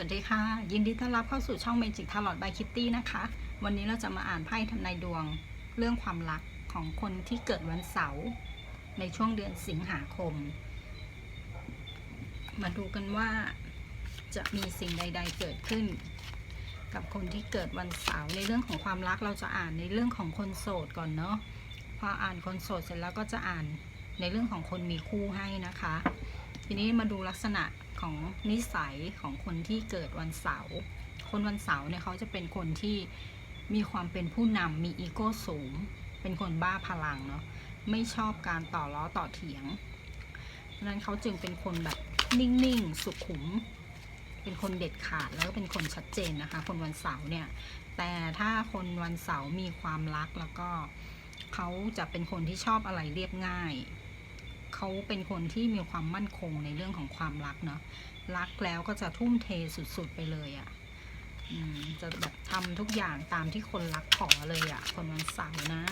สวัสดีค่ะ ยินดีต้อนรับเข้าสู่ช่อง Magic Tarot by Kitty นะคะ วันนี้เราจะมาอ่านไพ่ทำนายดวงเรื่องความรักของคนที่เกิดวันเสาร์ในช่วงเดือนสิงหาคม มาดูกันว่าจะมีสิ่งใด ๆ เกิดขึ้น กับคนที่เกิดวันเสาร์ในเรื่องของความรักเราจะอ่านในเรื่องของคนโสดก่อนเนาะพออ่านคนโสดเสร็จแล้วก็จะอ่านในเรื่องของคนมีคู่ให้นะคะ ทีนี้มาดูลักษณะ ของนิสัยของคนที่เกิดวันเสาร์คนวันเสาร์เนี่ยเขาจะเป็นคนที่มีความเป็นผู้นำมีอีโก้สูง เป็นคนบ้าพลังเนาะไม่ชอบการต่อล้อต่อเถียงดังนั้นเขาจึงเป็นคนแบบนิ่งๆ สุขุม เป็นคนเด็ดขาดแล้วก็เป็นคนชัดเจนนะคะ คนวันเสาร์เนี่ย แต่ถ้าคนวันเสาร์มีความรักแล้วก็เขาจะเป็นคนที่ชอบอะไรเรียบง่าย เขาเป็นคนที่มีความมั่นคงในเรื่องของความรักเนาะรักแล้วก็จะทุ่มเทสุดๆไปเลยอะ่ะจะแบบทำทุกอย่างตามที่คนรักขอเลยอะ่ะ คนวันเสาร์นะ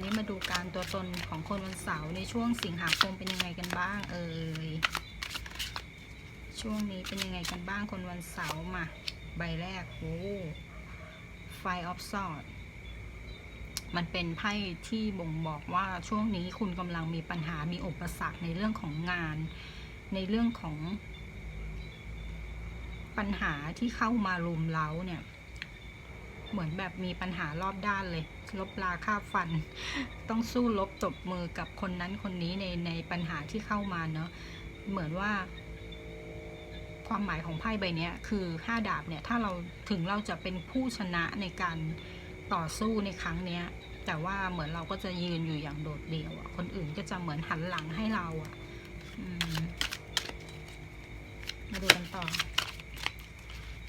นี่มาดูการตัวตนของคนวันเสาร์ในช่วงสิงหาคมเป็นยังไงกันบ้าง เอ่ยช่วงนี้เป็นยังไงกันบ้างคนวันเสาร์มา ใบแรกโอ้ไฟออฟซอด มันเป็นไพ่ที่บ่งบอกว่าช่วงนี้คุณกำลังมีปัญหามีอุปสรรคในเรื่องของงาน ในเรื่องของ ปัญหาที่เข้ามารุมเร้าเนี่ย เหมือนแบบมีปัญหารอบด้านเลย ลบลาค่าฟัน ต้องสู้ลบตบมือกับคนนั้นคนนี้ในในปัญหาที่เข้ามาเนาะเหมือนว่าความหมายของไพ่ใบเนี้ยคือห้าดาบเนี่ย ถ้าเราถึงเราจะเป็นผู้ชนะในการ ต่อสู้ในครั้งเนี้ย แต่ว่าเหมือนเราก็จะยืนอยู่อย่างโดดเดี่ยวอะคนอื่นก็จะเหมือนหันหลังให้เราอะอมมาดูกันต่อ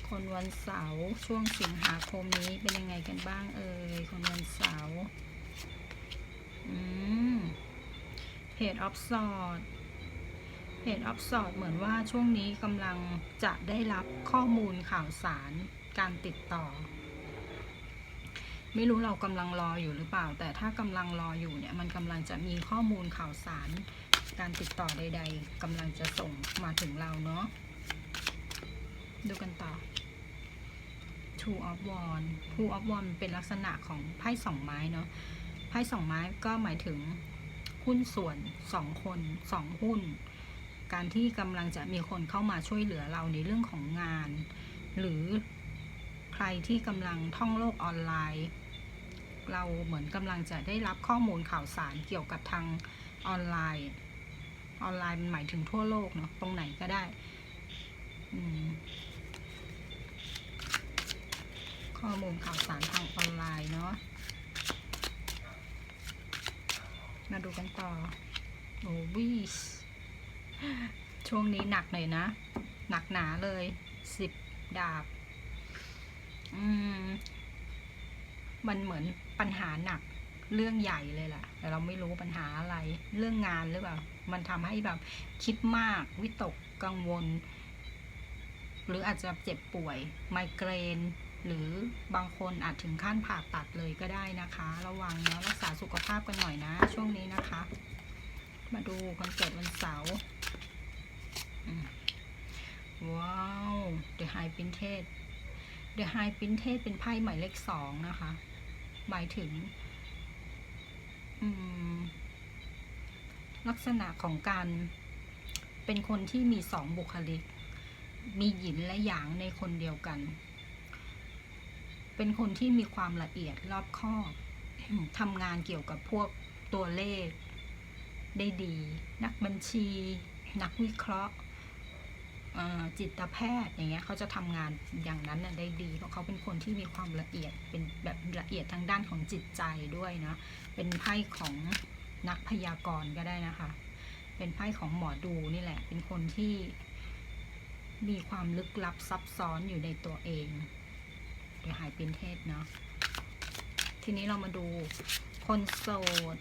คนวันเสาร์ช่วงสิงหาคมนี้เป็นยังไงกันบ้างเอ่ยคนวันเสาร์อืมเพจออฟสอดเพจออฟสอดเหมือนว่าช่วงนี้กำลังจะได้รับข้อมูลข่าวสารการติดต่อ ไม่รู้เรากำลังรออยู่หรือเปล่า แต่ถ้ากำลังรออยู่เนี่ยมันกำลังจะมีข้อมูลข่าวสาร การติดต่อใด ๆกำลังจะส่งมาถึงเราเนาะดูกันต่อ Two of Wands Two of Wands เป็นลักษณะของไพ่สองไม้เนาะไพ่สองไม้ก็หมายถึงหุ้นส่วนสองคนสองหุ้น การที่กำลังจะมีคนเข้ามาช่วยเหลือเราในเรื่องของงาน หรือใครที่กำลังท่องโลกออนไลน์ เราเหมือนกำลังจะได้รับข้อมูลข่าวสารเกี่ยวกับทางออนไลน์ ออนไลน์มันหมายถึงทั่วโลกเนาะตรงไหนก็ได้ข้อมูลข่าวสารทางออนไลน์เนาะมาดูกันต่อโอ้วิชช่วงนี้หนักหน่อยนะ หนักหนาเลยสิบดาบ อืม มันเหมือนปัญหาหนักเรื่องใหญ่เลยแหละแต่เราไม่รู้ปัญหาอะไร เรื่องงานหรือเปล่า มันทำให้แบบคิดมากวิตกกังวล หรืออาจจะเจ็บป่วยไมเกรน หรือบางคนอาจถึงขั้นผ่าตัดเลยก็ได้นะคะ ระวังนะรักษาสุขภาพกันหน่อยนะ ช่วงนี้นะคะ มาดูคอนเกิดวันเสาร์ว้าว The High Printed The High Printed เป็นไพ่หมายเลขสองนะคะ หมายถึงลักษณะของการเป็นคนที่มีสองบุคลิก มีหยินและหยางในคนเดียวกัน เป็นคนที่มีความละเอียดรอบคอบทำงานเกี่ยวกับพวกตัวเลข ได้ดี นักบัญชี นักวิเคราะห์ จิตแพทย์อย่างเงี้ยเขาจะทำงานอย่างนั้นน่ะได้ดี เพราะเขาเป็นคนที่มีความละเอียดเป็นแบบละเอียดทางด้านของจิตใจด้วยนะเป็นไพ่ของนักพยากรณ์ก็ได้นะคะ เป็นไพ่ของหมอดูนี่แหละ เป็นคนที่มีความลึกลับซับซ้อนอยู่ในตัวเอง เดี๋ยวหายเป็นเทศเนาะทีนี้เรามาดูคนโสด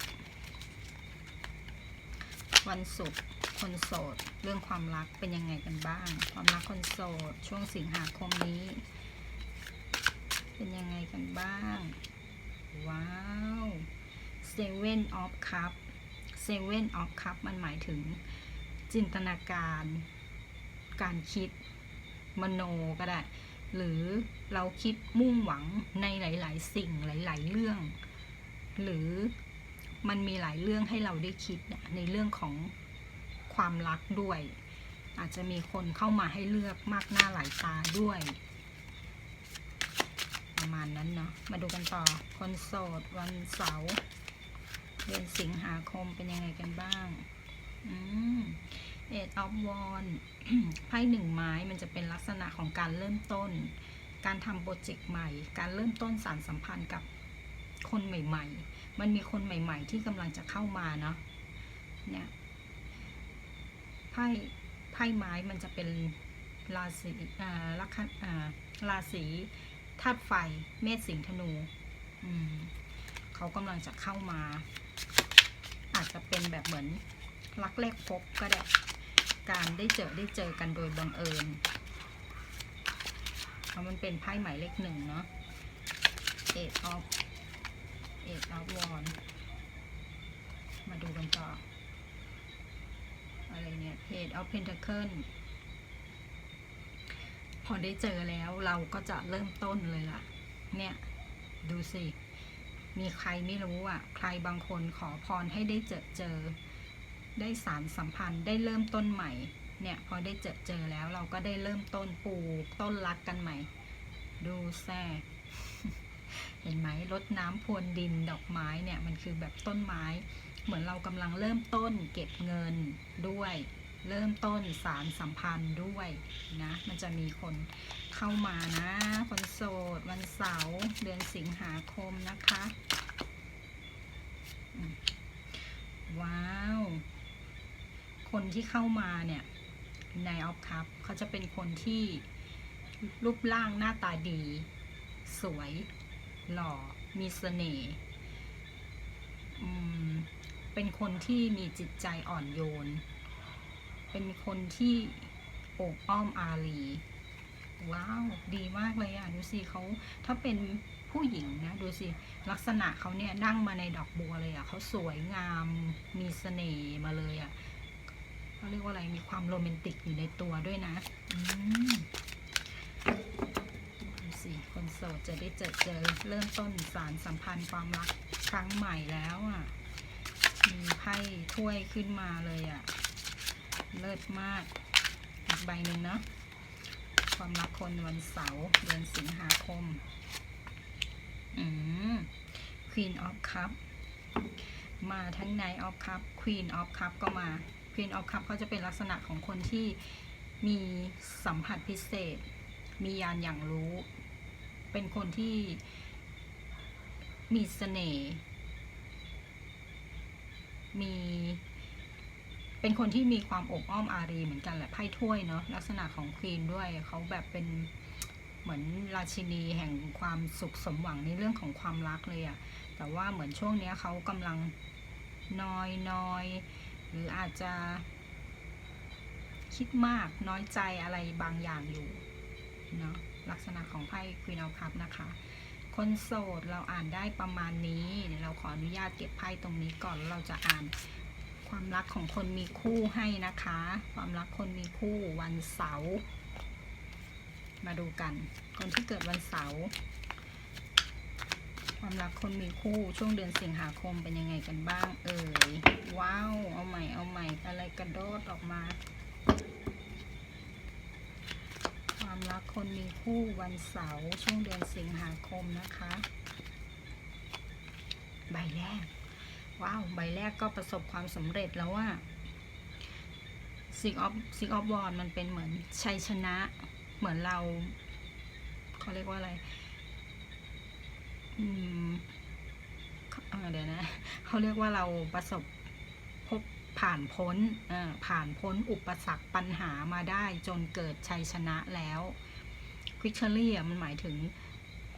วันศุกร์ คนโสด เรื่องความรักเป็นยังไงกันบ้าง ความรักคนโสด ช่วงสิงหาคมนี้ เป็นยังไงกันบ้าง ว้าว Seven of Cup Seven of Cup มันหมายถึงจินตนาการ การคิดมโนก็ได้ หรือเราคิดมุ่งหวังในหลาย ๆ สิ่งหลาย ๆ เรื่อง หรือมันมีหลายเรื่องให้เราได้คิดในเรื่องของ ความรักด้วย อาจจะมีคนเข้ามาให้เลือกมากหน้าหลายตาด้วย ประมาณนั้นเนาะมาดูกันต่อคนโสดวันเสาร์เดือนสิงหาคมเป็นยังไงกันบ้างอืมเอ็ดออฟวอนไพ่หนึ่งไม้มันจะเป็นลักษณะของการเริ่มต้น การทำโปรเจกต์ใหม่ การเริ่มต้นสารสัมพันธ์กับคนใหม่ ๆ มันมีคนใหม่ ๆ ที่กำลังจะเข้ามาเนาะเนี่ย ไพ่ไพ่ไม้มันจะเป็นราศีอ่าลัคอ่าราศีธาตุไฟ เมษสิงห์ธนูอืมเขากำลังจะเข้ามา อาจจะเป็นแบบเหมือนรักแรกพบก็ได้ การได้เจอได้เจอกันโดยบังเอิญเพราะมันเป็นไพ่หมายเลขหนึ่งเนาะ eight of eight of wand มาดูกันต่อ อะไรเนี่ย page of pentacle พอได้เจอแล้วเราก็จะเริ่มต้นเลยล่ะ เนี่ย ดูสิ มีใครไม่รู้อะ ใครบางคนขอพรให้ได้เจอเจอ ได้สารสัมพันธ์ได้เริ่มต้นใหม่ เนี่ย พอได้เจอเจอแล้วเราก็ได้เริ่มต้นปลูกต้นรักกันใหม่ ดูแซ่เห็นไหมรดน้ำพรวนดินดอกไม้เนี่ย มันคือแบบต้นไม้ เหมือนเรากำลังเริ่มต้นเก็บเงินด้วย เริ่มต้นสารสัมพันธ์ด้วยนะ มันจะมีคนเข้ามานะคนโสดวันเสาร์เดือนสิงหาคมนะคะ ว้าว คนที่เข้ามาเนี่ยในออฟคัพเขาจะเป็นคนที่รูปร่างหน้าตาดี สวย หล่อ มีเสน่ห์อืม เป็นคนที่มีจิตใจอ่อนโยน เป็นคนที่โอบอ้อมอารี ว้าว ดีมากเลยอะ ดูสิเขาถ้าเป็นผู้หญิงนะ ดูสิ ลักษณะเขาเนี่ยนั่งมาในดอกบัวเลยอะเขาสวยงาม มีเสน่ห์มาเลยอะเขาเรียกว่าอะไร มีความโรแมนติกอยู่ในตัวด้วยนะ อืมดูสิคนโสดจะได้เจอเจอเริ่มต้นสารสัมพันธ์ความรักครั้งใหม่แล้วอะ มีไพ่ถ้วยขึ้นมาเลยอะ เลิศมาก อีกใบหนึ่งเนาะ ความรักคนวันเสาร์เดือนสิงหาคม อืม Queen of Cup มาทั้งใน of Cup Queen of Cup ก็มา Queen of Cup เขาจะเป็นลักษณะของคนที่มีสัมผัสพิเศษ มียานอย่างรู้ เป็นคนที่มีเสน่ห์ มี เป็นคนที่มีความอบอ้อมอารีเหมือนกันแหละไพ่ถ้วยเนาะลักษณะของควีนด้วยเขาแบบเป็นเหมือนราชินีแห่งความสุขสมหวังในเรื่องของความรักเลยอะแต่ว่าเหมือนช่วงเนี้ยเขากำลังนอยนอยหรืออาจจะ คิดมากน้อยใจอะไรบางอย่างอยู่เนาะลักษณะของไพ่ควีนเอ f คัพนะคะ คนโสดเราอ่านได้ประมาณนี้ เดี๋ยวเราขออนุญาตเก็บไพ่ตรงนี้ก่อนเราจะอ่านความรักของคนมีคู่ให้นะคะ ความรักคนมีคู่วันเสาร์มาดูกัน คนที่เกิดวันเสาร์ความรักคนมีคู่ช่วงเดือนสิงหาคมเป็นยังไงกันบ้าง เอ่ยว้าวเอาใหม่เอาใหม่อะไรกระโดดออกมา ความ รักคนมีคู่วันเสาร์ช่วงเดือนสิงหาคมนะคะ ใบแรก ว้าว ใบแรกก็ประสบความสำเร็จแล้วว่าซิกออฟซิกออฟวอนมันเป็นเหมือนชัยชนะ เหมือนเราเขาเรียกว่าอะไร อืมเอเดี๋ยวนะเขาเรียกว่าเราประสบ ผ่านพ้นเอ่อผ่านพ้นอุปสรรคปัญหามาได้จนเกิดชัยชนะแล้วควิกเชอรี่มันหมายถึง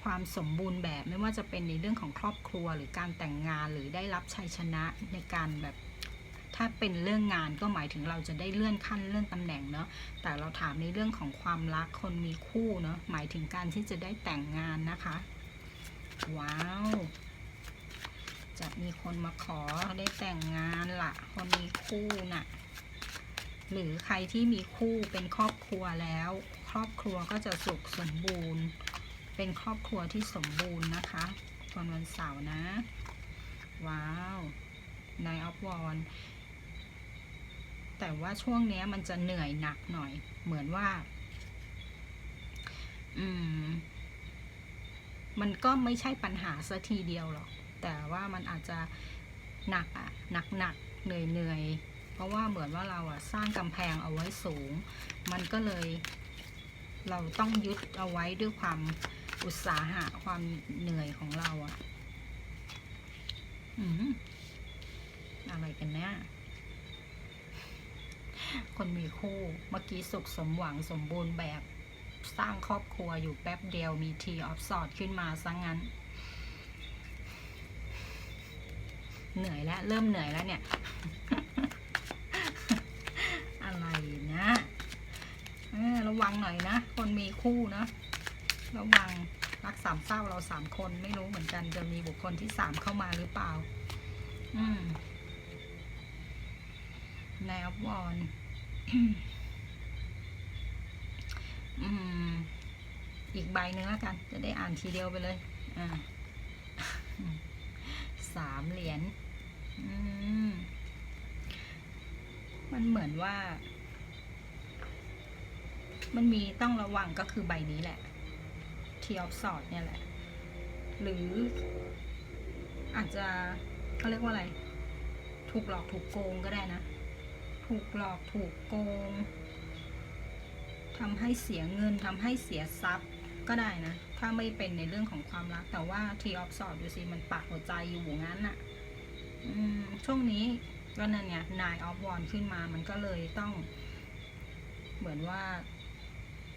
ความสมบูรณ์แบบไม่ว่าจะเป็นในเรื่องของครอบครัวหรือการแต่งงานหรือได้รับชัยชนะในการแบบถ้าเป็นเรื่องงานก็หมายถึงเราจะได้เลื่อนขั้นเลื่อนตำแหน่งเนาะ แต่เราถามในเรื่องของความรักคนมีคู่เนาะหมายถึงการที่จะได้แต่งงานนะคะ ว้าว จะมีคนมาขอได้แต่งงานละคนมีคู่น่ะ หรือใครที่มีคู่เป็นครอบครัวแล้ว ครอบครัวก็จะสุขสมบูรณ์ เป็นครอบครัวที่สมบูรณ์นะคะวันวันเสาร์นะ ว้าวนายออฟวอนแต่ว่าช่วงเนี้ยมันจะเหนื่อยหนักหน่อย เหมือนว่า อืม มันก็ไม่ใช่ปัญหาสัทีเดียวหรอก แต่ว่ามันอาจจะหนักอะหนักหนักเหนื่อยเหนื่อยเพราะว่าเหมือนว่าเราอะสร้างกำแพงเอาไว้สูง มันก็เลย เราต้องยึดเอาไว้ด้วยความอุตสาหะความเหนื่อยของเราอะอืมอะไรกันเนี่ยคนมีคู่เมื่อกี้สุขสมหวังสมบูรณ์แบบสร้างครอบครัวอยู่แป๊บเดียวมีทีออฟสอดขึ้นมาซะงงั้น เหนื่อยแล้ว เริ่มเหนื่อยแล้วเนี่ย อะไรนะระวังหน่อยนะ คนมีคู่นะ ระวังรักสามเศร้าเราสามคนไม่รู้เหมือนกันจะมีบุคคลที่สามเข้ามาหรือเปล่า อืมแนววอนอืม อีกใบหนึ่งแล้วกัน จะได้อ่านทีเดียวไปเลย อ่า สามเหรียญมมันเหมือนว่า มันมีต้องระวังก็คือใบนี้แหละทีออฟสอดเนี่ยแหละ หรือ อาจจะเขาเรียกว่าอะไร ถูกหลอกถูกโกงก็ได้นะ ถูกหลอกถูกโกงทำให้เสียเงินทำให้เสียทรัพย์ ก็ได้นะ ถ้าไม่เป็นในเรื่องของความรัก แต่ว่าทีออฟสอดดูสิมันปักหัวใจอยู่งั้นน่ะอืมช่วงนี้ก็นั่นไงนายออฟวอนขึ้นมามันก็เลยต้อง เหมือนว่า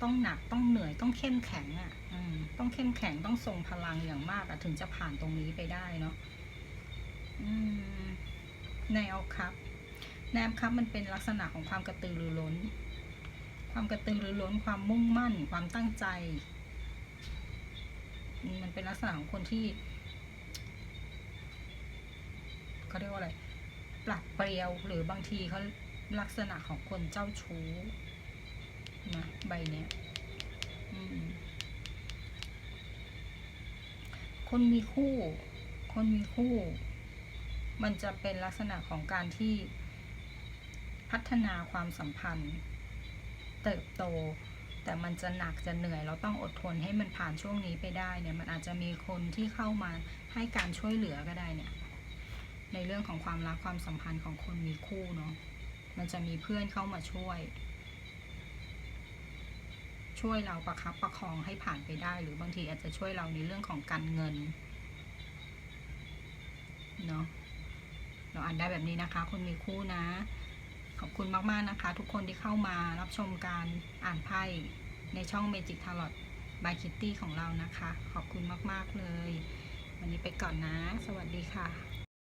ต้องหนักต้องเหนื่อยต้องเข้มแข็งอะอืมต้องเข้มแข็งต้องทรงพลังอย่างมากอะถึงจะผ่านตรงนี้ไปได้เนาะแนวครับ แนวครับมันเป็นลักษณะของความกระตือรือร้น ความกระตือรือร้นความมุ่งมั่น ความตั้งใจ มันเป็นลักษณะของคนที่เขาเรียกว่าอะไรปลัดเปรียวหรือบางทีเขาลักษณะของคนเจ้าชู้นะใบเนี้ยคนมีคู่ คนมีคู่ มันจะเป็นลักษณะของการที่พัฒนาความสัมพันธ์ เติบโต แต่มันจะหนักจะเหนื่อย เราต้องอดทนให้มันผ่านช่วงนี้ไปได้เนี่ยมันอาจจะมีคนที่เข้ามาให้การช่วยเหลือก็ได้เนี่ยในเรื่องของความรักความสัมพันธ์ของคนมีคู่เนาะมันจะมีเพื่อนเข้ามาช่วย ช่วยเราประคับประคองให้ผ่านไปได้ หรือบางทีอาจจะช่วยเราในเรื่องของการเงินเนาะเราอ่านได้แบบนี้นะคะ คนมีคู่นะ ขอบคุณมาก ๆ นะคะ ทุกคนที่เข้ามารับชมการอ่านไพ่ ในช่อง Magic Tarot by Kitty ของเรานะคะ ขอบคุณมาก ๆ เลย วันนี้ไปก่อนนะ สวัสดีค่ะ